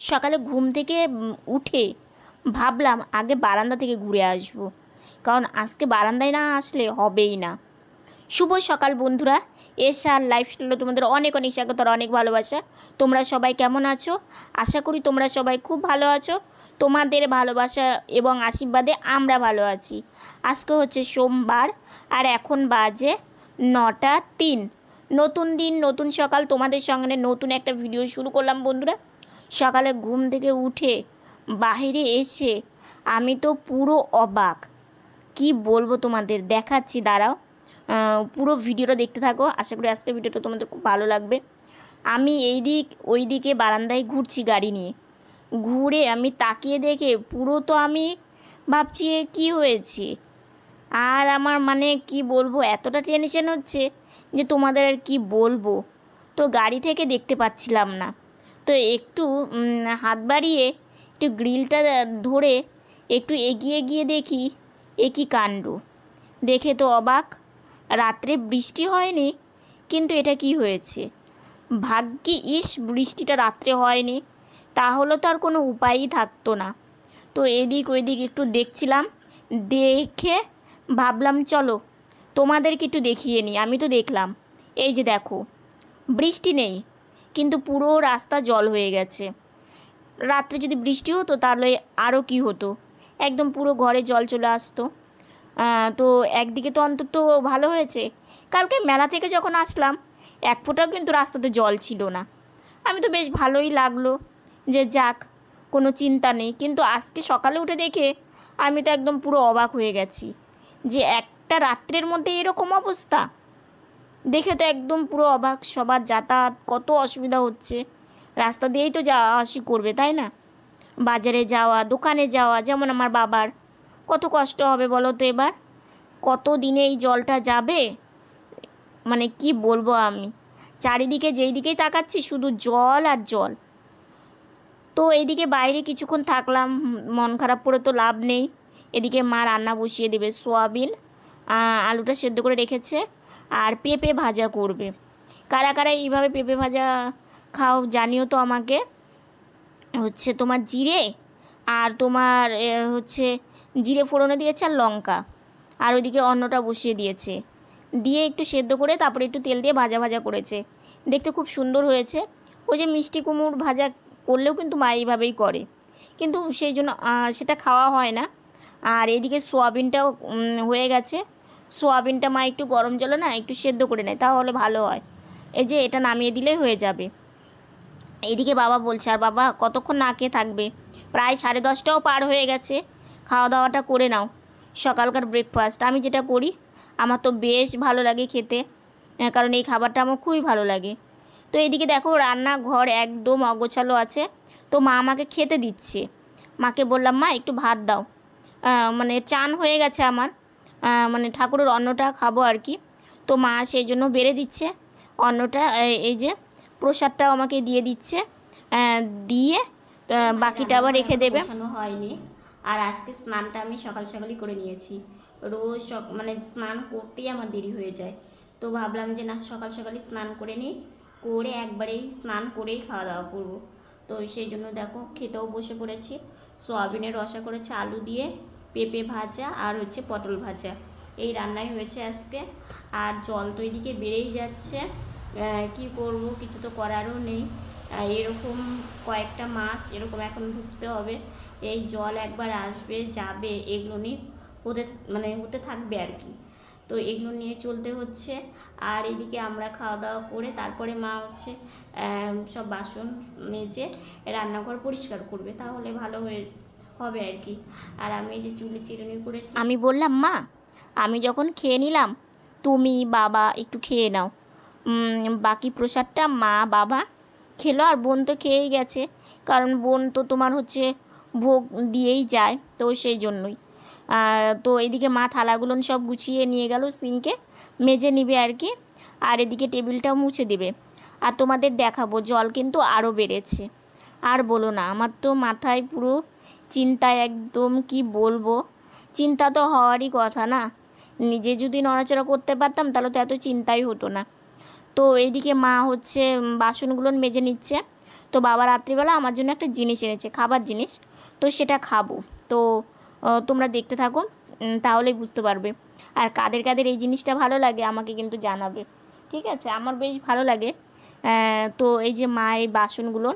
সকালে ঘুম থেকে উঠে ভাবলাম আগে বারান্দা থেকে ঘুরে আসব। কারণ আজকে বারান্দায় না আসলে হবেই না। শুভ সকাল বন্ধুরা। এসআর লাইফস্টাইলে তোমাদের অনেক অনেক স্বাগত আর অনেক ভালোবাসা। তোমরা সবাই কেমন আছো? আশা করি তোমরা সবাই খুব ভালো আছো। তোমাদের ভালোবাসা এবং আশীর্বাদে আমরা ভালো আছি। আজকে হচ্ছে সোমবার আর এখন বাজে নটা তিন। নতুন দিন, নতুন সকাল। তোমাদের সঙ্গে নতুন একটা ভিডিও শুরু করলাম বন্ধুরা। সকালে ঘুম থেকে উঠে বাইরে এসে আমি তো পুরো অবাক। কি বলব তোমাদের? দেখাচ্ছি, দাঁড়াও। পুরো ভিডিওটা দেখতে থাকো। আশা করি আজকের ভিডিওটা তোমাদের খুব ভালো লাগবে। আমি এই দিক, ওই দিকে বারান্দায় ঘুরছি গাড়ি নিয়ে। ঘুরে আমি তাকিয়ে দেখে পুরো তো আমি ভাবছি কী হয়েছে? আর আমার মানে কি বলব, এতটা টেনশন হচ্ছে যে তোমাদের আর কি বলব? তো গাড়ি থেকে দেখতে পাচ্ছিলাম না। তো একটু হাত বাড়িয়ে একটু গ্রিলটা ধরে একটু এগিয়ে গিয়ে দেখি এ কী কাণ্ড। দেখে তো অবাক, রাত্রে বৃষ্টি হয়নি, কিন্তু এটা কি হয়েছে? ভাগ্যে ইস, বৃষ্টিটা রাত্রে হয়নি, তাহলে তো আর কোনো উপায়ই থাকতো না। তো এদিক ওইদিক একটু দেখছিলাম, দেখে ভাবলাম, চলো তোমাদেরকে একটু দেখিয়ে নিই আমি তো দেখলাম। এই যে দেখো, বৃষ্টি নেই কিন্তু পুরো রাস্তা জল হয়ে গেছে। রাত্রে যদি বৃষ্টি হতো, তাহলে আরও কি হতো? একদম পুরো ঘরে জল চলে আসতো। তো একদিকে তো অন্তত ভালো হয়েছে। কালকে মেলা থেকে যখন আসলাম, এক ফোঁটাও কিন্তু রাস্তাতে জল ছিল না। আমি তো বেশ ভালোই লাগল যে যাক, কোনো চিন্তা নেই। কিন্তু আজকে সকালে উঠে দেখে আমি তো একদম পুরো অবাক হয়ে গেছি যে একটা রাত্রের মধ্যে এরকম অবস্থা। দেখে তো একদম পুরো অবাক, সবার যাতায়াত কত অসুবিধা হচ্ছে। রাস্তা দিয়েই তো যাওয়া আসি করবে, তাই না? বাজারে যাওয়া, দোকানে যাওয়া, যেমন আমার বাবার। কত কষ্ট হবে বলো তো এবার? কত দিনে এই জলটা যাবে? মানে কি বলব আমি? চারিদিকে যেই দিকেই তাকাচ্ছি, শুধু জল আর জল। তো এইদিকে বাইরে কিছুক্ষণ থাকলাম, মন খারাপ করে তো লাভ নেই। এদিকে মা রান্না বসিয়ে দেবে, সোয়াবিন আলুটা সেদ্ধ করে রেখেছে। আর পেঁপে ভাজা করবে। কারা কারা এইভাবে পেঁপে ভাজা খাও জানিও তো আমাকে। হচ্ছে তোমার জিরে আর তোমার হচ্ছে জিরে ফোড়নে দিয়েছে আর লঙ্কা। আর ওইদিকে অন্নটা বসিয়ে দিয়েছে। দিয়ে একটু সেদ্ধ করে তারপরে একটু তেল দিয়ে ভাজা ভাজা করেছে। দেখতে খুব সুন্দর হয়েছে। ওই যে মিষ্টি কুমড় ভাজা করলেও কিন্তু মা এইভাবেই করে। কিন্তু সেই জন্য সেটা খাওয়া হয় না। আর এদিকে সোয়াবিনটাও হয়ে গেছে। সোয়াবিনটা মা একটু গরম জলে না একটু সেদ্ধ করে নেয়, তাহলে ভালো হয়। এই যে এটা নামিয়ে দিলেই হয়ে যাবে। এইদিকে বাবা বলছে, আর বাবা কতক্ষণ না খেয়ে থাকবে? প্রায় সাড়ে দশটাও পার হয়ে গেছে। খাওয়া দাওয়াটা করে নাও। সকালকার ব্রেকফাস্ট আমি যেটা করি, আমার তো বেশ ভালো লাগে খেতে। কারণ এই খাবারটা আমার খুবই ভালো লাগে। তো এদিকে দেখো, রান্নাঘর একদম অগোছালো আছে। তো মা আমাকে খেতে দিচ্ছে। মাকে বললাম, মা, একটু ভাত দাও। মানে চান হয়ে গেছে আমার। মানে ঠাকুরের অন্নটা খাব আর কি। তো মা সেই জন্য বেড়ে দিচ্ছে অন্নটা এই- যে প্রসাদটাও আমাকে দিয়ে দিচ্ছে দিয়ে বাকিটা আবার রেখে দেবে। হয়নি। আর আজকে স্নানটা আমি সকাল সকালই করে নিয়েছি। রোজ সক মানে স্নান করতেই আমার দেরি হয়ে যায়। তো ভাবলাম যে না সকাল সকালই স্নান করে নিই করে একবারেই স্নান করেই খাওয়া দাওয়া করব। তো সেই জন্য দেখো খেতেও বসে পড়েছি। সোয়াবিনের রসা করেছে আলু দিয়ে পেঁপে ভাজা আর হচ্ছে পটল ভাজা। এই রান্নাই হয়েছে আজকে। আর জল তো এদিকে বেড়েই যাচ্ছে। কি করব? কিছু তো করারও নেই। এরকম কয়েকটা মাস এরকম এখন ভুগতে হবে। এই জল একবার আসবে, যাবে, এগুলো নিয়ে হতে মানে হতে থাকবে আর কি। তো এগুলো নিয়ে চলতে হচ্ছে। আর এদিকে আমরা খাওয়া দাওয়া করে তারপরে মা হচ্ছে সব বাসন মেজে রান্নাঘর পরিষ্কার করবে। তাহলে ভালো হয়ে হবে আর কি। আর আমি যে চুলি চিরুনি করেছি। আমি বললাম, মা, আমি যখন খেয়ে নিলাম, তুমি, বাবা, একটু খেয়ে নাও। বাকি প্রসাদটা মা, বাবা খেলো আর বোন তো খেয়েই গেছে। কারণ বোন তো তোমার হচ্ছে ভোগ দিয়েই যায়, তো সেই জন্যই। তো এদিকে মা থালাগুলো সব গুছিয়ে নিয়ে গেল সিঙ্কে, মেজে নিবে আর কি। আর এদিকে টেবিলটাও মুছে দেবে। আর তোমাদের দেখাবো, জল কিন্তু আরও বেড়েছে। আর বলো না, আমার তো মাথায় পুরো চিন্তায় একদম কি বলব? চিন্তা তো হওয়ারই কথা না। নিজে যদি নড়াচড়া করতে পারতাম, তাহলে তো এত চিন্তাই হতো না। তো এইদিকে মা হচ্ছে বাসনগুলো মেজে নিচ্ছে। তো বাবা রাত্রিবেলা আমার জন্য একটা জিনিস এনেছে, খাবার জিনিস। তো সেটা খাব। তো তোমরা দেখতে থাকো তাহলেই বুঝতে পারবে। আর কাদের কাদের এই জিনিসটা ভালো লাগে, আমাকে কিন্তু জানাবে। ঠিক আছে? আমার বেশ ভালো লাগে। তো এই যে মা এই বাসনগুলো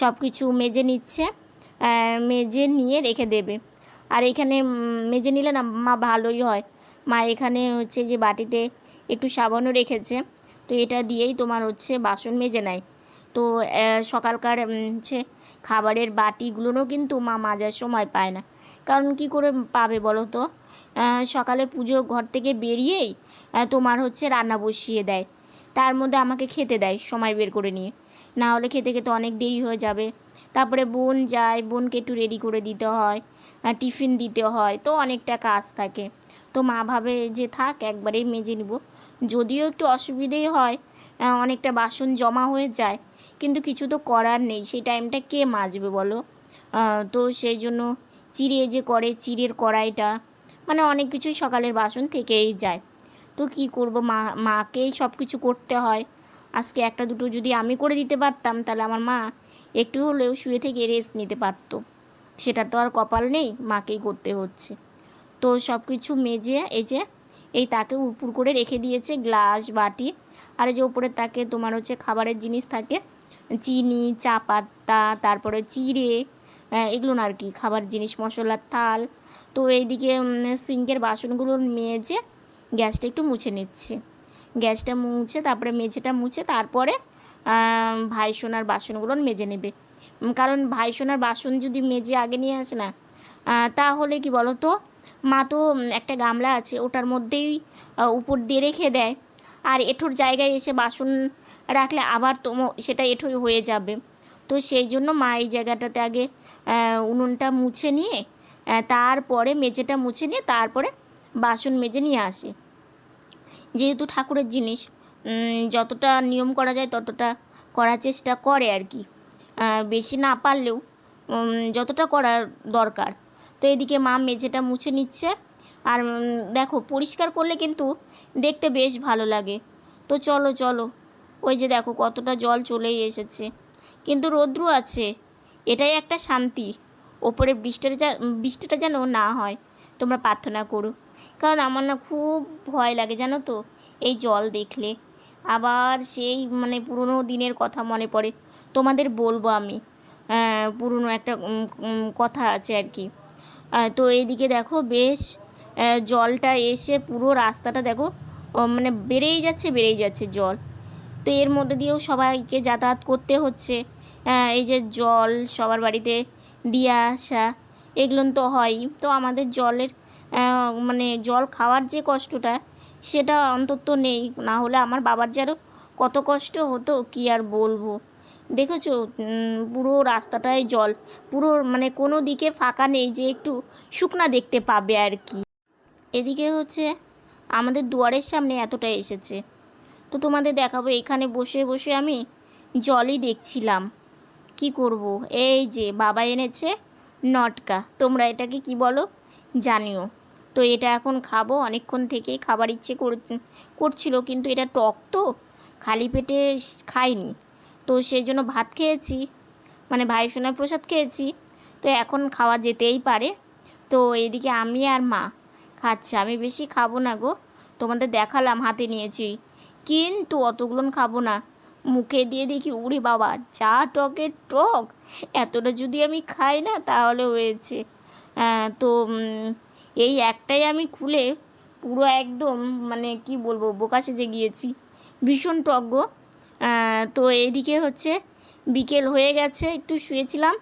সব কিছু মেজে নিচ্ছে। মেজে নিয়ে রেখে দেবে। আর এখানে মেজে নিলে না মা ভালোই হয়। মা এখানে হচ্ছে যে বাটিতে একটু সাবানও রেখেছে। তো এটা দিয়েই তোমার হচ্ছে বাসন মেজে নেয়। তো সকালকার হচ্ছে খাবারের বাটিগুলোও কিন্তু মা মাজার সময় পায় না। কারণ কি করে পাবে বলো তো? সকালে পুজো ঘর থেকে বেরিয়েই তোমার হচ্ছে রান্না বসিয়ে দেয়। তার মধ্যে আমাকে খেতে দেয় সময় বের করে নিয়ে। না হলে খেতে খেতে অনেক দেরি হয়ে যাবে। তারপরে বোন যায়, বোনকে একটু রেডি করে দিতে হয় টিফিন দিতে হয়, তো অনেকটা কাজ থাকে। তো মা ভাবে যে থাক, একবারেই মেজে নিব। যদিও একটু অসুবিধেই হয় অনেকটা বাসন জমা হয়ে যায়, কিন্তু কিছু তো করার নেই। সেই টাইমটা কে মাজবে বলো? তো সেই জন্য চিড়ে যে করে, চিড়ের কড়াইটা মানে অনেক কিছুই সকালের বাসন থেকেই যায়। তো কি করব? মা, মাকেই সব কিছু করতে হয়। আজকে একটা দুটো যদি আমি করে দিতে পারতাম, তাহলে আমার মা একটু হলেও শুয়ে থেকে রেস্ট নিতে পারতো। সেটা তো আর কপাল নেই, মাকেই করতে হচ্ছে। তো সব কিছু মেজে এই যে, এই তাকে উপর করে রেখে দিয়েছে গ্লাস বাটি। আর যে উপরের তাকে তোমার হচ্ছে খাবারের জিনিস থাকে, চিনি, চা পাতা, তারপরে চিড়ে এগুলো না আর কি, খাবার জিনিস মশলার থাল। তো এইদিকে সিঙ্কের বাসনগুলো মেজে গ্যাসটা একটু মুছে নিচ্ছে। গ্যাসটা মুছে, তারপরে মেঝেটা মুছে, তারপরে ভাই সোনার বাসনগুলো মেজে নেবে। কারণ ভাই সোনার বাসন যদি মেজে আগে নিয়ে আসে না তাহলে কি বলো তো মা তো একটা গামলা আছে, ওটার মধ্যেই উপর দিয়ে রেখে দেয়। আর এঠোর জায়গায় এসে বাসন রাখলে আবার তো সেটা এঠোই হয়ে যাবে। তো সেই জন্য মা এই জায়গাটাতে আগে উনুনটা মুছে নিয়ে তারপরে মেঝেটা মুছে নিয়ে, তারপরে বাসন মেজে নিয়ে আসে। যেহেতু ঠাকুরের জিনিস যতটা নিয়ম করা যায় ততটা করার চেষ্টা করে আর কি। বেশি না পারলেও যতটা করার দরকার। তো এদিকে মা মেঝেটা মুছে নিচ্ছে। আর দেখো, পরিষ্কার করলে কিন্তু দেখতে বেশ ভালো লাগে। তো চলো চলো। ওই যে দেখো, কতটা জল চলেই এসেছে। কিন্তু রৌদ্র আছে। এটাই একটা শান্তি। ওপরে বৃষ্টিটা যা, বৃষ্টিটা যেন না হয়, তোমরা প্রার্থনা করো। কারণ আমার না খুব ভয় লাগে, জানো তো? এই জল দেখলে। আবার সেই মানে পুরনো দিনের কথা মনে পড়ে। তোমাদের বলব আমি। পুরনো একটা কথা আছে আর কি। তো এইদিকে দেখো বেশ জলটা এসে পুরো রাস্তাটা দেখো মানে বেড়েই যাচ্ছে বেড়েই যাচ্ছে জল। তো এর মধ্যে দিয়েও সবাইকে যাতায়াত করতে হচ্ছে। এই যে জল সবার বাড়িতে দিয়ে আসা, এগুলো তো হয়ই। তো আমাদের জলের মানে জল খাওয়ার যে কষ্টটা সেটা অন্তত নেই। না হলে আমার বাবার যে আরও কত কষ্ট হতো, কি আর বলব? দেখেছ? পুরো রাস্তাটায় জল। পুরো মানে কোনো দিকে ফাঁকা নেই যে একটু শুকনা দেখতে পাবে আর কি। এদিকে হচ্ছে আমাদের দুয়ারের সামনে এতটা এসেছে। তো তোমাদের দেখাবো, এখানে বসে বসে আমি জলই দেখছিলাম। কি করব? এই যে বাবা এনেছে নটকা। তোমরা এটাকে কি বলো? জানিও। তো এটা এখন খাব। অনেকক্ষণ থেকেই খাবার ইচ্ছে কর- করছিল, কিন্তু এটা টক তো। খালি পেটে খাইনি। তো সেই জন্য ভাত খেয়েছি। মানে ভাই সোনার প্রসাদ খেয়েছি। তো এখন খাওয়া যেতেই পারে। তো এদিকে আমি আর মা। খাচ্ছে, আমি বেশি খাব না গো। তোমাদের দেখালাম, হাতে নিয়েছি। কিন্তু অতগুলো খাব না। মুখে দিয়ে দেখি, উড়ি বাবা, যা টকের টক। এতটা যদি আমি খাই না, তাহলে হয়েছে। তো এই একটাই আমি খুলে পুরো একদম মানে কি বলব বোকা সেজে গিয়েছি। ভীষণ আহ, তো এইদিকে হচ্ছে বিকেল হয়ে গেছে একটু শুয়েছিলাম।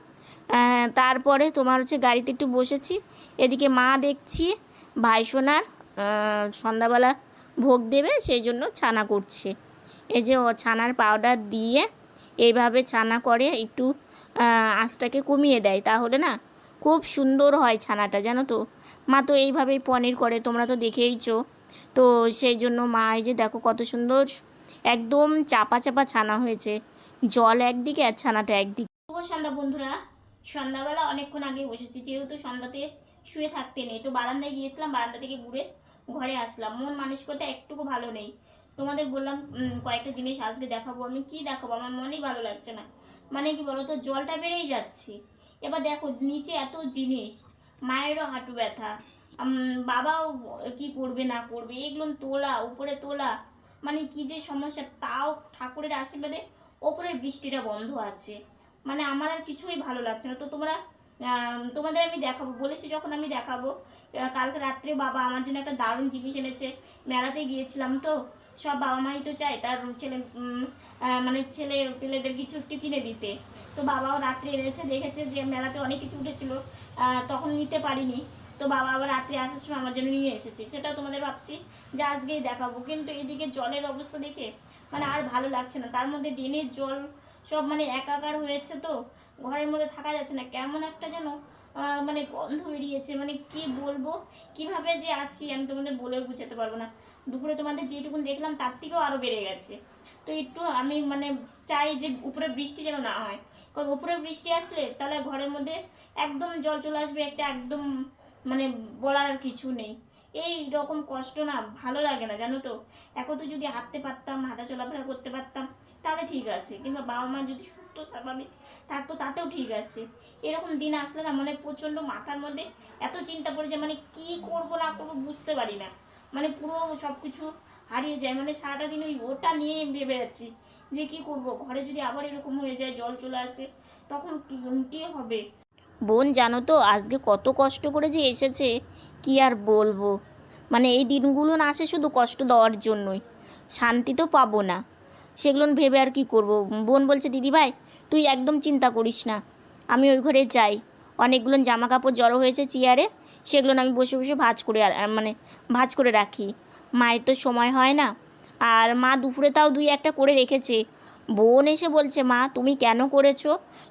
তারপরে তোমার হচ্ছে গাড়িতে একটু বসেছি। এদিকে মা দেখছি ভাই সোনার সন্ধ্যাবেলা ভোগ দেবে সেই জন্য ছানা করছে। এই যে ছানার পাউডার দিয়ে এইভাবে ছানা করে একটু আঁচটাকে কমিয়ে দেয়। তাহলে না খুব সুন্দর হয় ছানাটা জানো তো? মা তো এইভাবেই পনির করে, তোমরা তো দেখেইছো। তো সেই জন্য মা, এই যে দেখো কত সুন্দর, একদম চাপা চাপা ছানা হয়েছে। জল একদিকে আর ছানাটা একদিকে। সন্ধ্যা বন্ধুরা, সন্ধ্যাবেলা অনেকক্ষণ আগে বসেছি, যেহেতু সন্ধ্যাতে শুয়ে থাকতে নেই, তো বারান্দায় গিয়েছিলাম, বারান্দা থেকে ঘুরে ঘরে আসলাম। মন মানসিকতা একটুকু ভালো নেই। তোমাদের বললাম কয়েকটা জিনিস আজকে দেখাবো, আমি কি দেখাবো? আমার মনেই ভালো লাগছে না। মানে কি বলো তো জলটা বেড়েই যাচ্ছে। এবার দেখো, নিচে এত জিনিস মায়েরও হাঁটু ব্যথা বাবাও কি করবে না করবে, এগুলো তোলা, উপরে তোলা মানে কি যে সমস্যা তাও ঠাকুরের আশীর্বাদে ওপরের বৃষ্টিটা বন্ধ আছে। মানে আমার আর কিছুই ভালো লাগছে না। তো তোমরা তোমাদের আমি দেখাবো। বলেছি যখন আমি দেখাবো কালকে রাত্রে বাবা আমার জন্য একটা দারুণ জিনিস এনেছে। মেলাতে গিয়েছিলাম তো, সব বাবা মাই তো চায় তার ছেলে মানে ছেলে, পেলেদের কিছু একটু কিনে দিতে। তো বাবাও রাত্রে এনেছে, দেখেছে যে মেলাতে অনেক কিছু উঠেছিল। তখন নিতে পারিনি। তো বাবা আবার রাত্রে আসার সময় আমার জন্য নিয়ে এসেছে। সেটাও তোমাদের ভাবছি যে আজকেই দেখাবো। কিন্তু এদিকে জলের অবস্থা দেখে মানে আর ভালো লাগছে না। তার মধ্যে ড্রেনের জল সব মানে একাকার হয়েছে তো। ঘরের মধ্যে থাকা যাচ্ছে না। কেমন একটা যেন মানে গন্ধ বেরিয়েছে। মানে কি বলব? কীভাবে যে আছি আমি তোমাদের বলেও বুঝাতে পারব না। দুপুরে তোমাদের যেটুকুন দেখলাম তার থেকেও আরও বেড়ে গেছে। তো একটু আমি মানে চাই যে উপরে বৃষ্টি যেন না হয়। কারণ উপরে বৃষ্টি আসলে তাহলে ঘরের মধ্যে একদম জল চলে আসবে, একটা একদম মানে বলার আর কিছু নেই। এই রকম কষ্ট না ভালো লাগে না, জানো তো? এখন তো যদি হাঁটতে পারতাম, হাঁটা চলাফেরা করতে পারতাম, তাহলে ঠিক আছে। কিংবা বাবা মা যদি সুস্থ, স্বাভাবিক থাকতো, তাতেও ঠিক আছে। এরকম দিন আসলে না মানে প্রচণ্ড মাথার মধ্যে এত চিন্তা পড়ে যায় মানে কি করব না করব বুঝতে পারি না। মানে পুরো সব কিছু হারিয়ে যায়। মানে সারাটা দিন ওই ওটা নিয়ে ভেবে যাচ্ছি যে কি করব? ঘরে যদি আবার এরকম হয়ে যায়, জল চলে আসে, তখন কি হবে? বোন, জানো তো, আজকে কত কষ্ট করে যে এসেছে, কি আর বলব? মানে এই দিনগুলো না আসে শুধু কষ্ট দেওয়ার জন্যই। শান্তি তো পাবো না। সেগুলো ভেবে আর কি করব? বোন বলছে, দিদি ভাই, তুই একদম চিন্তা করিস না। আমি ওই ঘরে যাই। অনেকগুলো জামা কাপড় জড়ো হয়েছে চেয়ারে, সেগুলো আমি বসে বসে ভাজ করে মানে ভাজ করে রাখি। মায়ের তো সময় হয় না। আর মা দুপুরে তাও দুই একটা করে রেখেছে। বোন এসে বলছে, মা, তুমি কেন করেছ?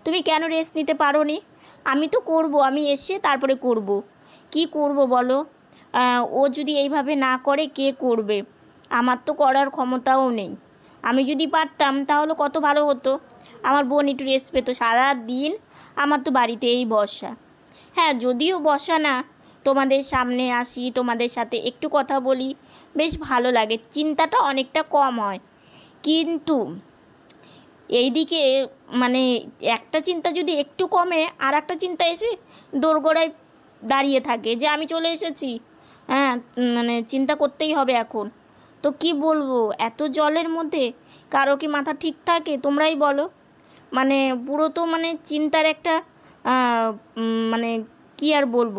তুমি কেন রেস্ট নিতে পারো নি আমি তো করব, আমি এসে তারপরে করব। কি করব বলো? ও যদি এইভাবে না করে, কে করবে? আমার তো করার ক্ষমতাও নেই। আমি যদি পারতাম, তাহলে কত ভালো হতো। আমার বোন একটু রেস্ট পেতো। সারা দিন আমার তো বাড়িতেই বসা। হ্যাঁ যদিও বসা না তোমাদের সামনে আসি, তোমাদের সাথে একটু কথা বলি। বেশ ভালো লাগে, চিন্তাটা অনেকটা কম হয়। কিন্তু এইদিকে মানে একটা চিন্তা যদি একটু কমে আর একটা চিন্তা এসে দোরগোড়ায় দাঁড়িয়ে থাকে যে আমি চলে এসেছি। হ্যাঁ মানে চিন্তা করতেই হবে এখন। তো কি বলব, এত জলের মধ্যে কারও কি মাথা ঠিক থাকে? তোমরাই বলো। মানে পুরো তো মানে চিন্তার একটা মানে কি আর বলব?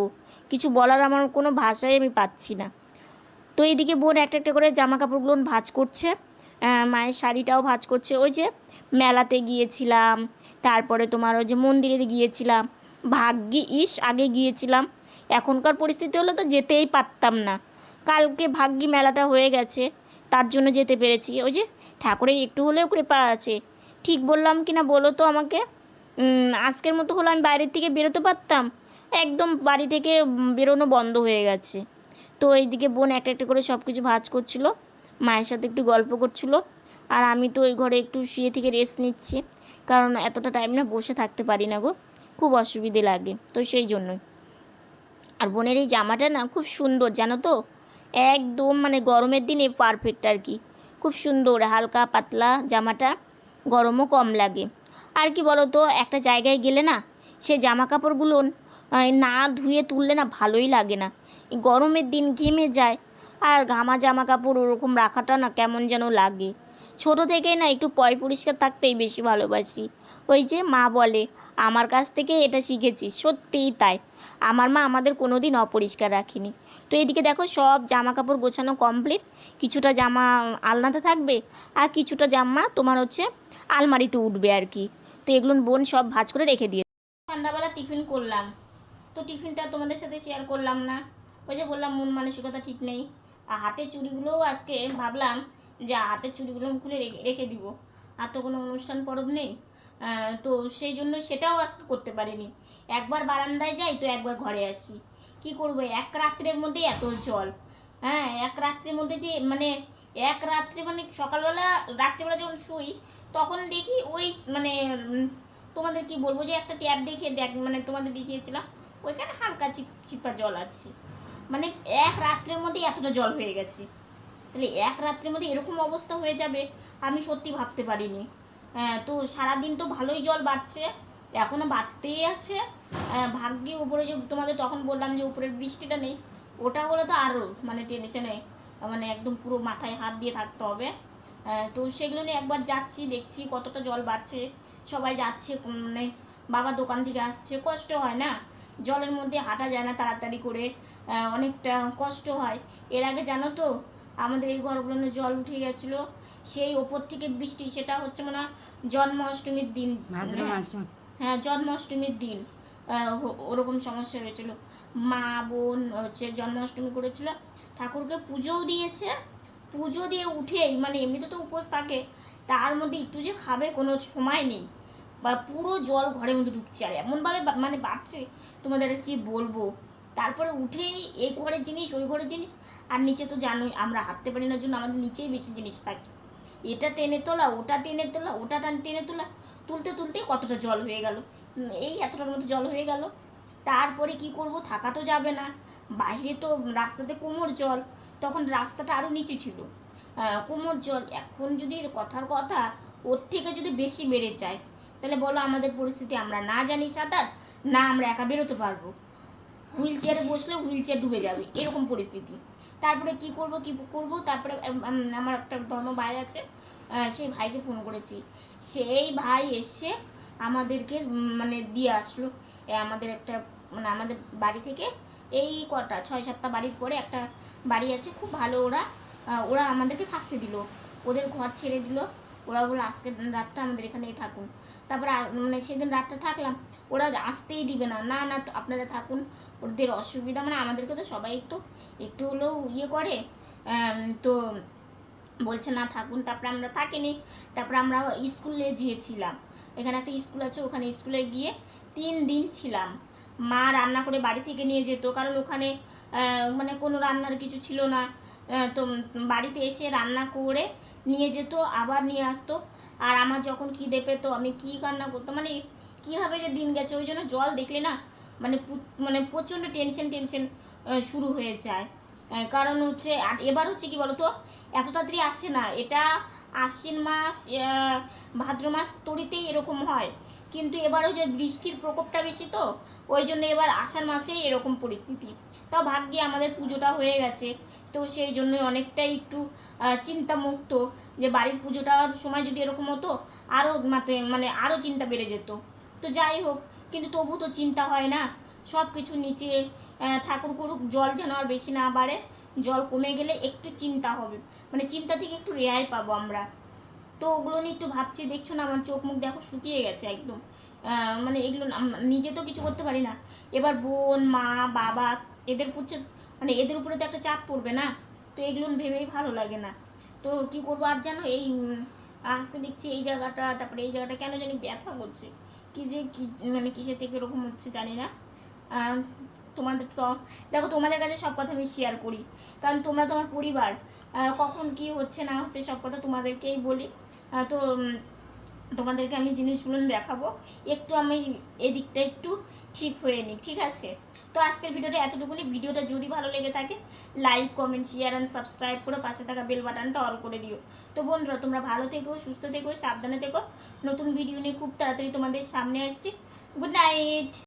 কিছু বলার আমার কোনো ভাষাই আমি পাচ্ছি না। তো এইদিকে বোন একটা একটা করে জামা কাপড়গুলো ভাঁজ করছে মায়ের শাড়িটাও ভাঁজ করছে। ওই যে মেলাতে গিয়েছিলাম, তারপরে তোমার ওই যে মন্দিরে গিয়েছিলাম, ভাগ্যি ইস, আগে গিয়েছিলাম। এখনকার পরিস্থিতি হলে তো যেতেই পারতাম না। কালকে ভাগ্যি মেলাটা হয়ে গেছে, তার জন্য যেতে পেরেছি। ওই যে ঠাকুরের একটু হলেও কৃপা আছে। ঠিক বললাম কি না বলো তো আমাকে? আজকের মতো হলো আমি বাইরের থেকে বেরোতে পারতাম? একদম বাড়ি থেকে বেরোনো বন্ধ হয়ে গেছে। তো এইদিকে বোন একটা একটা করে সব কিছু ভাজ করছিল, মায়ের সাথে একটু গল্প করছিল, আর আমি তো ওই ঘরে একটু শুয়ে থেকে রেস্ট নিচ্ছি, কারণ এতটা টাইম না বসে থাকতে পারি না গো, খুব অসুবিধে লাগে, তো সেই জন্যই। আর বোনের এই জামাটা না খুব সুন্দর, জানো তো? একদম মানে গরমের দিনে পারফেক্ট আর কি। খুব সুন্দর, হালকা পাতলা জামাটা, গরমও কম লাগে। আর কি বলো তো একটা জায়গায় গেলে না সে জামা কাপড়গুলো না ধুয়ে তুললে না ভালোই লাগে না। গরমের দিন ঘেমে যায়। আর ঘামা জামা কাপড় ওরকম রাখাটা না কেমন যেন লাগে। ছোট থেকেই না একটু পয় পরিষ্কার থাকতেই বেশি ভালোবাসি। ওই যে মা বলে, আমার কাছ থেকে এটা শিখেছি সত্যিই তাই। আমার মা আমাদের কোনো দিন অপরিষ্কার রাখেনি। তো এদিকে দেখো সব জামা কাপড় গোছানো কমপ্লিট। কিছুটা জামা আলনাতে থাকবে আর কিছুটা জামা তোমার হচ্ছে আলমারিতে উঠবে আর কি। তো এগুলো বোন সব ভাজ করে রেখে দিয়ে সন্ধ্যাবেলা টিফিন করলাম। তো টিফিনটা তোমাদের সাথে শেয়ার করলাম না। ওই যে বললাম, মন মানসিকতা ঠিক নেই। আর হাতের চুড়িগুলোও আজকে ভাবলাম যে হাতের চুড়িগুলো খুলে রেখে দিব। আর তো কোনো অনুষ্ঠান পরব নেই। তো সেই জন্য সেটাও আজকে করতে পারিনি। একবার বারান্দায় যাই তো একবার ঘরে আসি। কি করব? এক রাত্রের মধ্যে এত জল। হ্যাঁ এক রাত্রের মধ্যে যে মানে এক রাত্রে মানে সকালবেলা, রাত্রেবেলা যখন শুই, তখন দেখি ওই মানে তোমাদের কি বলব যে একটা ট্যাপ দেখে দেখ মানে তোমাদের দেখিয়েছিলাম। ওইখানে হালকা চিপ চিপা জল আছে। মানে এক রাত্রের মধ্যে এতটা জল হয়ে গেছে। তাহলে এক রাত্রের মধ্যে এরকম অবস্থা হয়ে যাবে আমি সত্যি ভাবতে পারিনি। হ্যাঁ, তো সারাদিন তো ভালোই জল বাড়ছে এখনও বাড়তেই আছে। আহ, ভাগ্যে উপরে যে তোমাদের তখন বললাম যে উপরের বৃষ্টিটা নেই ওটা হলে তো আরও মানে টেনশনে মানে একদম পুরো মাথায় হাত দিয়ে থাকতে হবে। তো সেগুলো নিয়ে একবার যাচ্ছি দেখছি কতটা জল বাড়ছে। সবাই যাচ্ছে মানে বাবা দোকান থেকে আসছে কষ্ট হয় না? জলের মধ্যে হাঁটা যায় না তাড়াতাড়ি করে অনেকটা কষ্ট হয়। এর আগে জানো তো আমাদের এই ঘরগুলো জল উঠে গেছিল সেই ওপর থেকে বৃষ্টি সেটা হচ্ছে মানে জন্মাষ্টমীর দিন। হ্যাঁ। হ্যাঁ জন্মাষ্টমীর দিন ওরকম সমস্যা হয়েছিল। মা বোন হচ্ছে জন্মাষ্টমী করেছিল ঠাকুরকে পুজোও দিয়েছে। পুজো দিয়ে উঠেই মানে এমনিতে তো উপোস থাকে তার মধ্যে একটু যে খাবে কোনো সময় নেই। বা পুরো জল ঘরের মধ্যে ঢুকছে আর এমনভাবে মানে বাড়ছে তোমাদের কি বলব? তারপরে উঠেই এই ঘরের জিনিস, ওই ঘরের জিনিস, আর নিচে তো জানোই, আমরা হাঁটতে পারি না, জন্য আমাদের নিচেই বেশি জিনিস থাকে। এটা টেনে তোলা, ওটা টেনে তোলা, ওটা টান টেনে তোলা, তুলতে তুলতে কতটা জল হয়ে গেল। এই এতটার মতো জল হয়ে গেল। তারপরে কি করব? থাকা তো যাবে না। বাইরে তো রাস্তাতে কোমর জল, তখন রাস্তাটা আরও নিচে ছিল। কোমর জল, এখন যদি কথার কথা, ওর থেকে যদি বেশি বেড়ে যায়, তাহলে বলো আমাদের পরিস্থিতি আমরা না জানি সাঁতার না, আমরা একা বেরোতে পারব। হুইল চেয়ারে বসলে হুইল চেয়ার ডুবে যাবে, এরকম পরিস্থিতি। তারপরে কি করব কি করব? তারপরে আমার একটা ধর্ম ভাই আছে সেই ভাইকে ফোন করেছি। সেই ভাই এসে আমাদেরকে মানে দিয়ে আসলো। আমাদের একটা মানে আমাদের বাড়ি থেকে এই কটা, ছয় সাতটা বাড়ির পরে একটা বাড়ি আছে, খুব ভালো ওরা ওরা আমাদেরকে থাকতে দিল। ওদের ঘর ছেড়ে দিল। ওরা বলল, আজকের রাতটা আমাদের এখানেই থাকুন। তারপরে মানে সেদিন রাতটা থাকলাম। ওরা আসতেই দিবে না। না না, আপনারা থাকুন, ওদের অসুবিধা মানে আমাদেরকে তো সবাই তো একটু হলেও ইয়ে করে। তো বলছে, না, থাকুন। তারপরে আমরা থাকিনি। তারপরে আমরা স্কুলে গিয়েছিলাম। এখানে একটা স্কুল আছে, ওখানে স্কুলে গিয়ে তিন দিন ছিলাম। মা রান্না করে বাড়ি থেকে নিয়ে যেত, কারণ ওখানে মানে কোনো রান্নার কিছু ছিল না। তো বাড়িতে এসে রান্না করে নিয়ে যেত, আবার নিয়ে আসতো। আর আমার যখন খিদে পেতো, আমি কী রান্না করতাম মানে কীভাবে যে দিন গেছে, ওই জন্য জল দেখলে না মানে মানে প্রচণ্ড টেনশন টেনশন শুরু হয়ে যায়। কারণ হচ্ছে, আর এবার হচ্ছে কি বলতো, এত তাড়াতাড়ি আসে না। এটা আশ্বিন মাস ভাদ্র মাস তরিতেই এরকম হয়। কিন্তু এবারও যে বৃষ্টির প্রকোপটা বেশি তো, ওই জন্য এবার আষাঢ় মাসেই এরকম পরিস্থিতি। তাও ভাগ্যে আমাদের পুজোটা হয়ে গেছে। তো সেই জন্য অনেকটাই একটু চিন্তামুক্ত যে বাড়ির পুজোটার সময় যদি এরকম হতো আরও মানে আরও চিন্তা বেড়ে যেত। তো যাই হোক, কিন্তু তবু তো চিন্তা হয় না। সব কিছু নিচে ঠাকুর করুক, জল যেন আর বেশি না বাড়ে, জল কমে গেলে একটু চিন্তা হবে। মানে চিন্তা থেকে একটু রেহাই পাবো আমরা। তো ওগুলো নিয়ে একটু ভাবছি, দেখছ না, আমার চোখ মুখ দেখো শুকিয়ে গেছে একদম। মানে এগুলো নিজে তো কিছু করতে পারি না। এবার বোন, মা, বাবা, এদের হচ্ছে মানে এদের উপরে তো একটা চাপ পড়বে না। তো এগুলো ভেবেই ভালো লাগে না। তো কি করব আর জানো, এই আজকে দেখছি এই জায়গাটা, তারপরে এই জায়গাটা কেন জানি ব্যথা করছে। কি যে কী মানে কিসের থেকে এরকম হচ্ছে জানি না। তোমাদের তো, দেখো তোমাদের কাছে সব কথা আমি শেয়ার করি। কারণ তোমরা তোমার পরিবার। কখন কি হচ্ছে না হচ্ছে সব কথা তোমাদেরকেই বলি। তো তোমাদেরকে আমি জিনিসগুলো দেখাবো। একটু আমি এদিকটা একটু ঠিক হয়ে নিই, ঠিক আছে? তো আজকের ভিডিওটা এতটুকুনি। ভিডিওটা যদি ভালো লেগে থাকে like comment share and subscribe করে পাশে থাকা বেল বাটনটা অন করে দিও। তো বন্ধুরা, তোমরা ভালো থেকো, সুস্থ থেকো, সাবধানে থেকো। নতুন ভিডিও নিয়ে খুব তাড়াতাড়ি তোমাদের সামনে আসছি। Good night